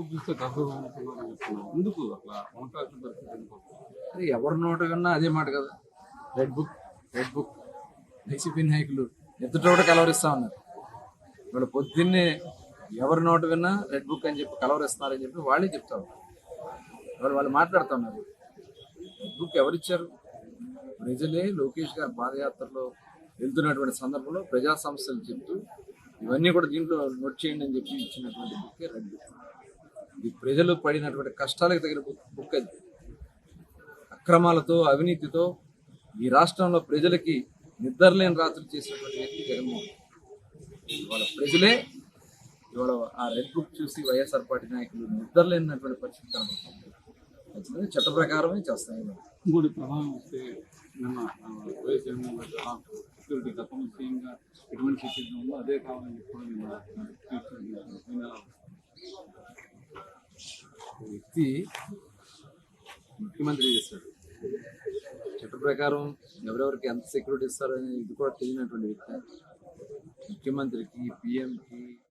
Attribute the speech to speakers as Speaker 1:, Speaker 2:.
Speaker 1: Book చూస్తే ఎందుకు అట్లా? వంకాల్సిన పరిస్థితి ఎందుకు?
Speaker 2: ఎవరి నోట కన్నా అదే మాట కదా. Red book red book YCP నాయకులు ఎదుట కూడా కలవరిస్తా ఉన్నారు. వాళ్ళు పొద్దున్నే ఎవరి నోట విన్నా రెడ్ బుక్ అని చెప్పి కలవరిస్తున్నారని చెప్పి వాళ్ళే చెప్తా ఉన్నారు. వాళ్ళు వాళ్ళు మాట్లాడుతూ ఉన్నారు. రెడ్ బుక్ ఎవరిచ్చారు? ప్రజలే లోకేష్ గారి పాదయాత్రలో వెళ్తున్నటువంటి సందర్భంలో ప్రజా సమస్యలు చెప్తూ ఇవన్నీ కూడా దీంట్లో నోట్ చేయండి అని చెప్పి ఇచ్చినటువంటి బుక్కే రెడ్ బుక్ ఈ ప్రజలు పడినటువంటి కష్టాలకు తగిన బుక్ అది. అక్రమాలతో అవినీతితో ఈ రాష్ట్రంలో ప్రజలకి నిద్రలేని రాత్రులు చేసినటువంటి వ్యక్తి జగన్మోహన్ ఇవాళ ప్రజలే ఇవాళ ఆ రెడ్ బుక్ చూసి వైఎస్ఆర్ పార్టీ నాయకులు నిద్రలేనటువంటి పరిస్థితి కనబడుతుంది. ఖచ్చితంగా చట్ట ప్రకారమే చేస్తాయి. ఇవాళ.
Speaker 1: ఇంకోటి ప్రధానం వస్తే నిన్న వైఎస్ జగన్మోహన్ రెడ్డి సెక్యూరిటీ గతంలో సీఎంగా ఎటువంటి సెక్యూరిటీ ఉందో అదే కావాలని చెప్పి
Speaker 2: వ్యక్తి ముఖ్యమంత్రి చేశాడు. చట్ట ప్రకారం ఎవరెవరికి ఎంత సెక్యూరిటీ ఇస్తారని ఇది కూడా తెలియనటువంటి వ్యక్తి. ముఖ్యమంత్రికి పిఎంకి